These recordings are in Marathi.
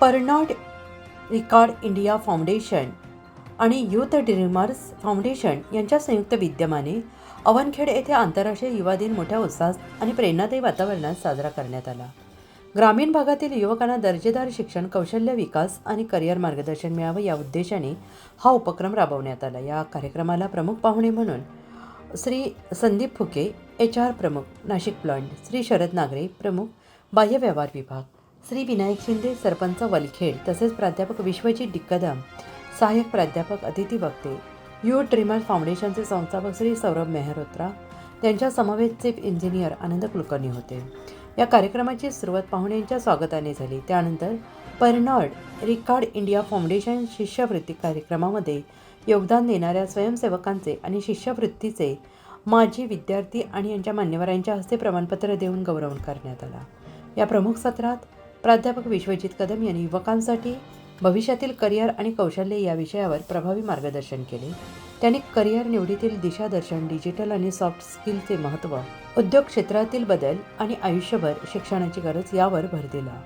पर्नॉड रिकॉर्ड इंडिया फाउंडेशन आणि यूथ ड्रीमर्स फाउंडेशन यांच्या संयुक्त विद्यमाने अवनखेड येथे आंतरराष्ट्रीय युवा दिन मोठ्या उत्साहात आणि प्रेरणादायी वातावरणात साजरा करण्यात आला. ग्रामीण भागातील युवकांना दर्जेदार शिक्षण कौशल्य विकास आणि करिअर मार्गदर्शन मिळावं या उद्देशाने हा उपक्रम राबवण्यात आला. या कार्यक्रमाला प्रमुख पाहुणे म्हणून श्री संदीप फुके एच आर प्रमुख नाशिक प्लॉंट श्री शरद नागरे प्रमुख बाह्य व्यवहार विभाग श्री विनायक शिंदे सरपंच वलखेड तसेच प्राध्यापक विश्वजित डिक्कदम सहाय्यक प्राध्यापक अदिती वक्ते यू ड्रीमर फाउंडेशनचे संस्थापक श्री सौरभ मेहरोत्रा त्यांच्या समवेत चीफ इंजिनियर आनंद कुलकर्णी होते. या कार्यक्रमाची सुरुवात पाहुण्यांच्या स्वागताने झाली. त्यानंतर पर्नॉड रिकार्ड इंडिया फाउंडेशन शिष्यवृत्ती कार्यक्रमामध्ये योगदान देणाऱ्या स्वयंसेवकांचे आणि शिष्यवृत्तीचे माजी विद्यार्थी आणि यांच्या मान्यवरांच्या हस्ते प्रमाणपत्र देऊन गौरव करण्यात आला. या प्रमुख सत्रात प्राध्यापक विश्वजित कदम यांनी युवकांसाठी भविष्यातील करिअर आणि कौशल्य या विषयावर प्रभावी मार्गदर्शन केले. त्यांनी करिअर निवडीतील दिशादर्शन डिजिटल आणि सॉफ्ट स्किलचे महत्त्व उद्योग क्षेत्रातील बदल आणि आयुष्यभर शिक्षणाची गरज यावर भर दिला.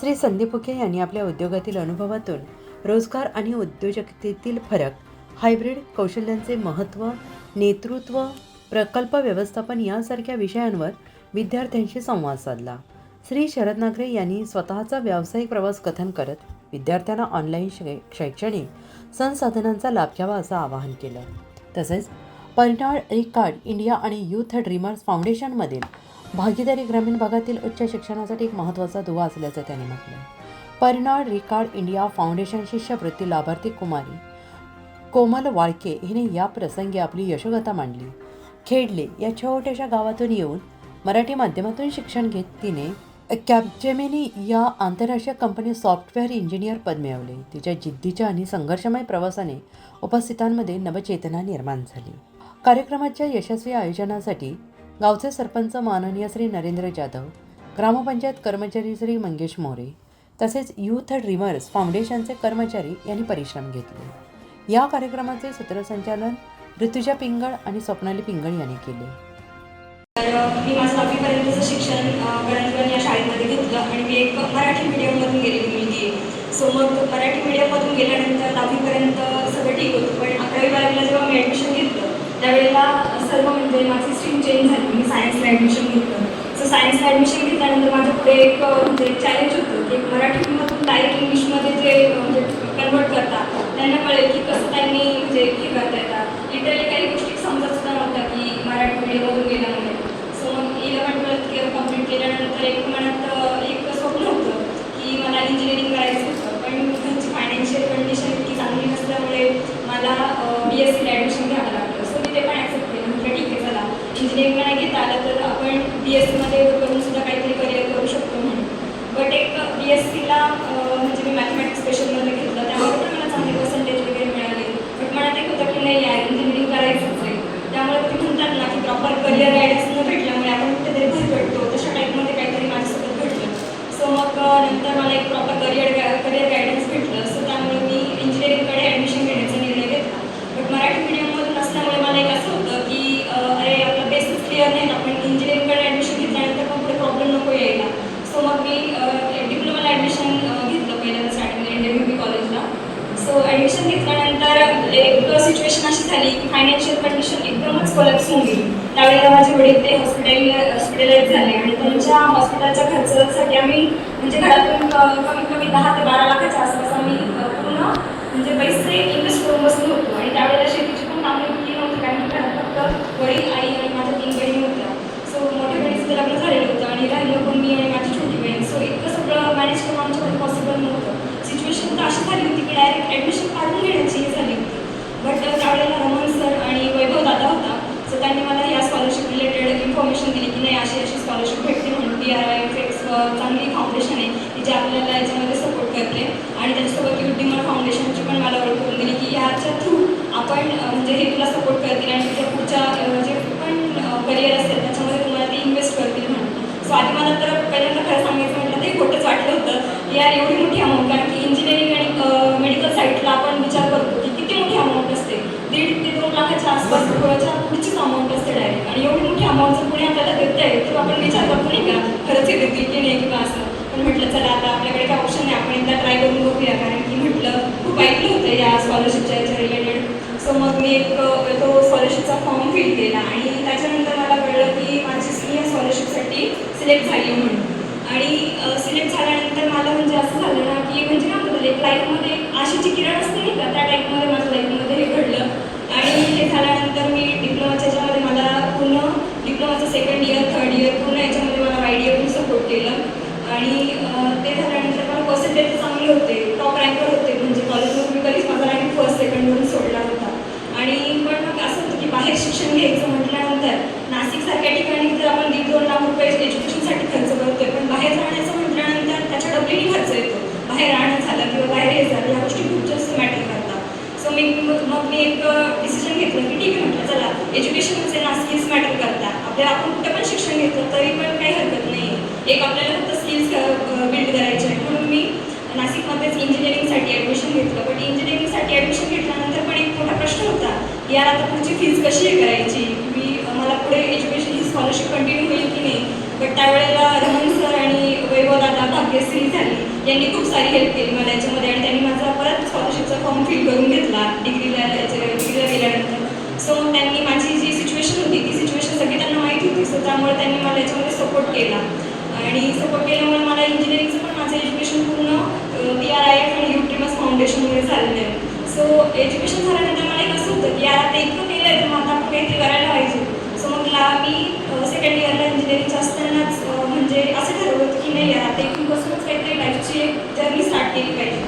श्री संदीप फुके यांनी आपल्या उद्योगातील अनुभवातून रोजगार आणि उद्योजकतेतील फरक हायब्रिड कौशल्यांचे महत्त्व नेतृत्व प्रकल्प व्यवस्थापन यासारख्या विषयांवर विद्यार्थ्यांशी संवाद साधला. श्री शरद नागरे यांनी स्वतःचा व्यावसायिक प्रवास कथन करत विद्यार्थ्यांना ऑनलाईन शै शैक्षणिक संसाधनांचा लाभ घ्यावा असं आवाहन केलं. तसेच पर्नाळ रिकार्ड इंडिया आणि यूथ ड्रीमर्स फाउंडेशनमधील भागीदारी ग्रामीण भागातील उच्च शिक्षणासाठी एक महत्त्वाचा दुवा असल्याचं त्यांनी म्हटलं. पर्नाळ रिकार्ड इंडिया फाउंडेशन शिष्यवृत्ती लाभार्थी कुमारी कोमल वाळके हिने या प्रसंगी आपली यशोगता मांडली. खेडले या छोट्याशा गावातून येऊन मराठी माध्यमातून शिक्षण घेत तिने कॅपजेमिनी या आंतरराष्ट्रीय कंपनी सॉफ्टवेअर इंजिनियर पद मिळवले. तिच्या जिद्दीच्या आणि संघर्षमय प्रवासाने उपस्थितांमध्ये नवचेतना निर्माण झाली. कार्यक्रमाच्या यशस्वी आयोजनासाठी गावचे सरपंच माननीय श्री नरेंद्र जाधव ग्रामपंचायत कर्मचारी श्री मंगेश मोरे तसेच यूथ ड्रीमर्स फाउंडेशनचे कर्मचारी यांनी परिश्रम घेतले. या कार्यक्रमाचे सूत्रसंचालन ऋतुजा पिंगळ आणि स्वप्नाली पिंगळ यांनी केले. तर मी माझं दहावीपर्यंतचं शिक्षण गणजवळ या शाळेमध्ये घेतलं आणि मी एक मराठी मीडियममधून गेलेली मुलगी आहे. सो मग मराठी मीडियममधून गेल्यानंतर दहावीपर्यंत सगळं ठीक होतं. पण अकरावी बारावीला जेव्हा मी ॲडमिशन घेतलं त्यावेळेला सर्व म्हणजे माझी स्ट्रीम चेंज झाली मी सायन्सला ॲडमिशन घेतलं. सो सायन्सला ॲडमिशन घेतल्यानंतर माझ्या पुढे एक म्हणजे चॅलेंज होतं की एक मराठीमधून डायरेक्ट इंग्लिशमध्ये जे म्हणजे कन्वर्ट करतात त्यांना कळेल की कसं त्यांनी म्हणजे हे करता येतात. लिटरली काही गोष्टी समजत सुद्धा नव्हत्या की मराठी मीडियममधून गेल्यामुळे सो मग इलेवन ट्वेल्थ केअर कंप्लीट एक मनात एक स्वप्न होतं की मला इंजिनिअरिंग करायचं होतं पण घरची फायनान्शियल कंडिशन इतकी चांगली नसल्यामुळे मला बी एस सीला ॲडमिशन घ्यावं लागलं सो मी ते पण ॲक्सेप्ट केलं म्हटलं ठीक आहे चला इंजिनिअरिंगला नाही घेता आलं तर आपण बी एस सीमध्ये करून सुद्धा काहीतरी करिअर करू शकतो म्हणून बट एक बी एस सीला म्हणजे मी मॅथमॅटिक्स स्पेशलमध्ये घेतलं त्यामुळे पण मला चांगले पर्सेंटेज वगैरे मिळाले बट मनात एक होतं की नाही यार इंजिनिअरिंग करायचंच आहे त्यामुळे ते म्हणतात ना की प्रॉपर करिअर गायडन्स न भेटल्यामुळे आपण कुठेतरी भर पडतो तशा टाईपमध्ये काहीतरी माझ्यासोबत घडलं सो मग अ, नंतर मला एक प्रॉपर करिअर करिअर गायडन्स भेटलं सो त्यामुळे मी इंजिनिअरिंगकडे ॲडमिशन घेण्याचा निर्णय घेतला बट मराठी मीडियममधून असल्यामुळे मला एक असं होतं की अ, अरे आपला बेसिस क्लिअर नाही ना पण इंजिनिअरिंगकडे ॲडमिशन घेतल्यानंतर मग पुढे प्रॉब्लेम नको यायला सो मग मी डिप्लोमाला ॲडमिशन घेतलं पहिल्यांदा स्टार्टिंगला एम बी कॉलेजला सो ॲडमिशन घेतल्यानंतर एक सिच्युएशन अशी झाली की फायनान्शियल कंडिशन एकदमच कोलॅप्स होऊन गेली. त्यावेळेला माझे वडील ते हॉस्पिटल हॉस्पिटलाइज झाले आणि त्यांच्या हॉस्पिटलच्या खर्चासाठी आम्ही म्हणजे घरातून कमीत कमी दहा ते बारा लाखाच्या आसपास आम्ही अ, पूर्ण म्हणजे पैसे इन्व्हेस्ट करून बसलो होतो आणि त्यावेळेला शेतीची पण कामं केली नव्हती कारण की घरात फक्त वडील आई आणि माझ्या तीन बहिणी होत्या सो मोठ्या बहिणीचं लग्न झालेलं होतं आणि राहिलं पण मी आणि माझी छोटी बहीण सो इतकं सगळं मॅनेज करणं आमच्याकडे पॉसिबल नव्हतं सिच्युएशन तर अशी झाली होती की डायरेक्ट ॲडमिशन काढून घेण्याची हे झाली होती बट त्यावेळेला रमण सर आणि आला होता. सो त्यांनी मला या स्कॉलरशिप रिलेटेड इन्फॉर्मेशन दिली की नाही अशी अशी स्कॉलरशिप भेटते म्हणून T R I F X चांगली फाउंडेशन आहे की जे आपल्याला याच्यामध्ये सपोर्ट करते. आणि त्याच्यासोबत युद्धिमल फाउंडेशनची पण मला ओळख करून दिली की ह्याच्या थ्रू आपण म्हणजे हे तुला सपोर्ट करतील आणि तुझ्या पुढच्या जे पण करिअर असेल त्याच्यामध्ये तुम्हाला ते इन्व्हेस्ट करतील म्हणून. सो आधी मला तर पहिल्यांदा खरं सांगायचं म्हटलं ते खोटंच वाटलं होतं. की यार एवढी मोठी गेले तिथे नेमकं असं. पण म्हटलं चला आता आपल्याकडे काय ऑप्शन नाही. आपण एकदा ट्राय करून बघूया. कारण की म्हटलं खूप ऐकलं होतं या स्कॉलरशिपच्या याच्या रिलेटेड सो मग मी एक तो स्कॉलरशिपचा फॉर्म फिल केला आणि त्याच्यानंतर मला कळलं की माझी स्त्री या स्कॉलरशिपसाठी सिलेक्ट झाली म्हणून. आणि सिलेक्ट झाल्यानंतर मला म्हणजे असं झालं ना की म्हणजे काय म्हणतो एक लाईफमध्ये आशेची किरण असते नाही का त्या टाईपमध्ये माझ्या लाईफमध्ये हे घडलं. आणि हे झाल्यानंतर मी डिप्लोमाच्या ह्याच्यामध्ये मला पूर्ण डिप्लोमाचं सेकंड इयर आणि ते झाल्यानंतर मला पर्सेंटेज चांगले होते. टॉप रँकवर होते. म्हणजे कॉलेजमध्ये मी कधीच माझा रँक फर्स्ट सेकंडवरून सोडला होता आणि पण मग असं होतं की बाहेर शिक्षण घ्यायचं म्हटल्यानंतर नाशिकसारख्या ठिकाणी जर आपण दीड दोन लाख रुपये एज्युकेशनसाठी खर्च करतोय पण बाहेर राहण्याचं म्हटल्यानंतर त्याच्या डबलीही खर्च येतो. बाहेर राहणं झालं किंवा बाहेर हे झालं या गोष्टी खूप जास्त मॅटर करतात. सो मी मग मी एक डिसिजन घेतलं की ठीक आहे म्हटलं चला एज्युकेशनचे ना स्किल्स मॅटर करतात आपल्याला आपण कुठं पण शिक्षण घेतलं तरी पण काही हरकत एक आपल्याला फक्त स्किल्स बिल्ड करायचे आहे. म्हणून मी नाशिकमध्येच इंजिनिअरिंगसाठी ॲडमिशन घेतलं. पण इंजिनिअरिंगसाठी ॲडमिशन घेतल्यानंतर पण एक मोठा प्रश्न होता यार आता पुढची फीज कशी आहे करायची? मी मला पुढे एज्युकेशन ही स्कॉलरशिप कंटिन्यू होईल की नाही? बट त्यावेळेला रमण सर आणि वैभव दादा भाग्यश्री झाली. यांनी खूप सारी हेल्प केली मला याच्यामध्ये आणि त्यांनी माझा परत स्कॉलरशिपचा फॉर्म फिल करून घेतला डिग्रीला डिग्रीला गेल्यानंतर. सो त्यांनी माझी जी सिच्युएशन होती ती सिच्युएशन सगळी त्यांना माहीत होती. सो त्यामुळे त्यांनी मला याच्यामध्ये सपोर्ट केला. आणि सपोर्ट केल्यामुळे मला इंजिनिअरिंगचं पण माझं एज्युकेशन पूर्ण पी आर आय एफ आणि युट्रीमस फाउंडेशनमुळे झालेलं आहे. सो एज्युकेशन झाल्यानंतर मला एक असं होतं की आता ते इतकं केलं आहे तर मग आता आपण काहीतरी करायला पाहिजे. सो मग ला मी सेकंड इयरला इंजिनिअरिंगचं असतानाच म्हणजे असं ठरवलं होतं की नाही यार आता बसूनच काहीतरी लाईफची एक जर्नी स्टार्ट केली पाहिजे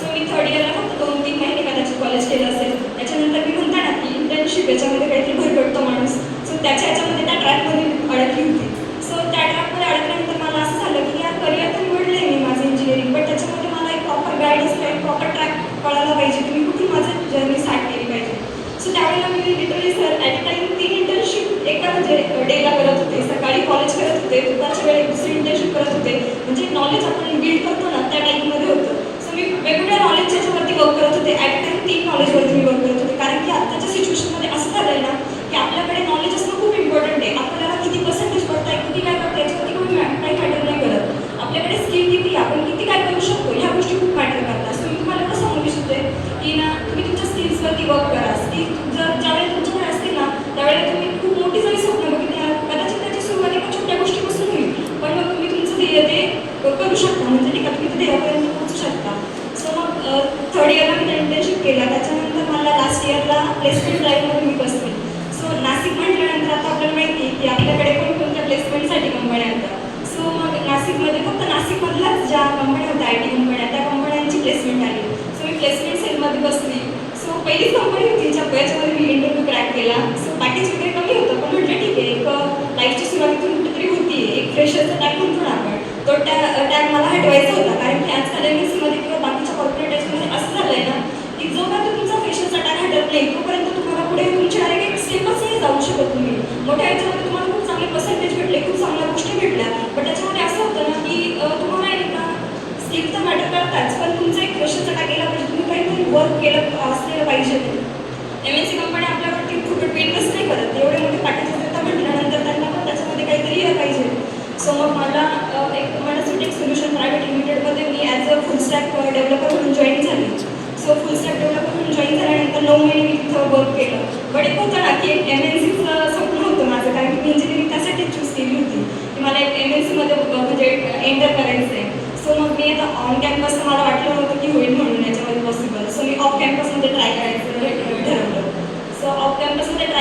सो मी थर्ड इयरला फक्त दोन तीन महिने कदाचित कॉलेज केलं असेल त्याच्यानंतर मी म्हणता ना की इंटर्नशिप याच्यामध्ये काहीतरी भरकटतो माणूस सो त्याच्या ह्याच्यामध्ये त्या ट्रॅकमध्ये अडकली होती सो त्या ट्रॅकमध्ये अडकल्यानंतर मला असं झालं की यार करिअर तर निवडलं आहे मी माझं इंजिनिअरिंग बट त्याच्यामध्ये मला एक प्रॉपर गायडन्स किंवा एक प्रॉपर ट्रॅक कळायला पाहिजे की मी कुठून माझं जर्नी स्टार्ट केली पाहिजे सो त्यावेळेला मी लिटरली सर ॲट काही तीन इंटर्नशिप एका म्हणजे डेला करत होते सकाळी कॉलेज करत होते दुपारच्या वेळी दुसरी इंटर्नशिप करत होते म्हणजे नॉलेज आपण बिल्ड करतो ना त्या टाईममध्ये होतं. सो मी वेगवेगळ्या नॉलेजच्या याच्यावरती वर्क करत होते ॲट टाईम तीन नॉलेजवरती मी वर्क करत होते. कारण की आत्ताच्या सिच्युएशनमध्ये असं झालं आहे ना की आपल्याकडे नॉलेज असणं खूप इम्पॉर्टंट आहे आपल्याला किती पर्सेंटेज पडताय किती काय पडतं याच्यावरती कोणी मॅ- काही मॅटर नाही करत आपल्याकडे स्किल किती आहे, आपण किती काय करू शकतो ह्या गोष्टी खूप मॅटर करतात सो मी तुम्हाला एवढं सांगू इच्छिते की ना तुम्ही तुमच्या स्किल्सवरती वर्क करा स्किल जर ज्यावेळेला तुमच्याकडे असतील ना त्यावेळेला तुम्ही खूप मोठी जरी स्वप्न बघितली ना, कदाचित त्याची सुरुवात एका छोट्या गोष्टीपासून होईल पण मग तुम्ही तुमचं ध्येय ते करू शकता म्हणजे नाही का तुम्ही ते ध्येयापर्यंत पोहोचू शकता सो मग थर्ड इयरला मी इंटर्नशिप केला. त्याच्यानंतर मला लास्ट इयरला प्लेसमेंट ड्राईव्हमध्ये मी बसली. सो नाशिक म्हटल्यानंतर आता आपल्याला माहिती आहे की आपल्याकडे कोणकोणत्या प्लेसमेंटसाठी कंपन्या होत्या सो मग नाशिकमध्ये फक्त नाशिकमधल्याच ज्या कंपन्या होत्या आय टी कंपन्या त्या कंपन्यांची प्लेसमेंट आली सो मी प्लेसमेंट सेलमध्ये बसली. सो पहिली कंपनी होती ज्या याच्यामध्ये मी इंटरव्ह्यू क्रॅक केला सो पॅकेज वगैरे कमी होतं पण म्हटलं ठीक आहे एक लाईफची सुरुवात इथून कुठेतरी होती एक फ्रेशरचा टॅग म्हणतो ना आपण तो टॅ टॅग मला हटवायचा होता कारण की आजकाल एम एस सीमध्ये किंवा बाकीच्या कॉर्पोरेट याच्यामध्ये असं झालं आहे ना की जोपर्यंत तुमचा फ्रेशरचा टॅग हटत नाही तोपर्यंत तुम्हाला पुढे तुमची डायरेक्ट एक स्टेपच नाही जाऊ शकत तुम्ही मोठ्या याच्यामध्ये तुम्हाला खूप चांगले पर्सेंटेज भेटले खूप चांगल्या गोष्टी भेटल्या पण त्याच्यामध्ये असं होतं ना की अं, तुम्हाला आहे का स्किल तर मॅटर करताच पण तुमचा एक फ्रेशरचा टॅग केला पाहिजे तुम्ही काहीतरी वर्क केलं असलेलं पाहिजे. एम एन सी कंपनी आपल्यावरती फुकट इन्व्हेस्ट नाही करत एवढे मोठे पॅकेजेस देतात म्हटल्यानंतर त्यांना पण त्याच्यामध्ये काहीतरी यायला पाहिजे सो मग मला अ, एक मनस्विटेक सोल्युशन प्रायव्हेट लिमिटेडमध्ये मी as a full stack developer म्हणून जॉईन झाली सो फुल स्टॅक डेव्हलपर म्हणून जॉईन झाल्यानंतर नऊ महिने मी तिथं वर्क केलं बट एक होतं ना की एक एम एन सीचं स्वप्न होतं माझं कारण की मी इंजिनिअरिंग त्यासाठीच चूज केली होती की मला एक एम एन सीमध्ये म्हणजे एंटर करायचं आहे सो मग मी आता ऑन कॅम्पस मला वाटलं नव्हतं की होईल म्हणून याच्यामध्ये पॉसिबल सो मी ऑफ कॅम्पसमध्ये ट्राय करायचं हे ठरवलं सो ऑफ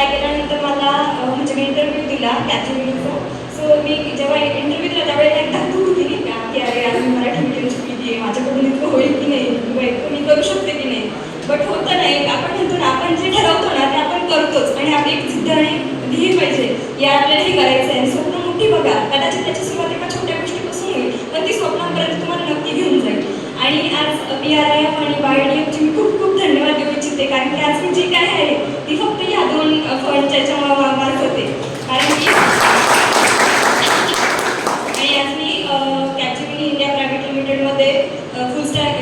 अप्लाय केल्यानंतर मला म्हणजे मी इंटरव्ह्यू दिला कॅचमिनीचा सो मी जेव्हा इंटरव्ह्यू दिला त्यावेळेला एकदा दूर दिली का की अरे आज मराठी मीडियमची पी आहे माझ्याकडून इतकं होईल की नाही? किंवा इतकं मी करू शकते की नाही? बट होतं नाही. आपण म्हणतो ना आपण जे ठरवतो ना ते आपण करतोच. आणि आपली एक जिद्द आणि धीर पाहिजे. या आपल्याला हे करायचं आहे स्वप्न मोठी बघा. कदाचित त्याची सुरुवात एका छोट्या गोष्टीपासून होईल पण ती स्वप्नांपर्यंत तुम्हाला नक्की घेऊन जाईल. आणि आज बी आर आय एफ आणि वाय डी एफची मी खूप खूप धन्यवाद देऊ इच्छिते. कारण की आज मी जे काय आहे ती फक्त ह्या दोन फंडच्या याच्या मा- होते. कारण की आणि आज मी इंडिया प्रायव्हेट लिमिटेडमध्ये फुल स्टॅक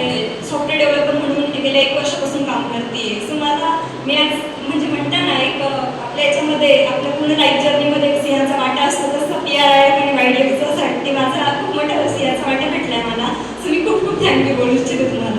सॉफ्टवेअर डेव्हलपर म्हणून गेल्या एक वर्षापासून काम करते सो मला मी आज म्हणजे म्हणता ना एक अ, आपल्या याच्यामध्ये आपल्या पूर्ण लाईफ जर्नीमध्ये एक सिंहाचा वाटा असतो तसं पी आर आय आणि वाय डी एफसाठी माझा खूप मोठा सिंहाचा वाटा भेटला आहे मला. सो मी खूप खूप थँक्यू बोलू इच्छिते तुम्हाला.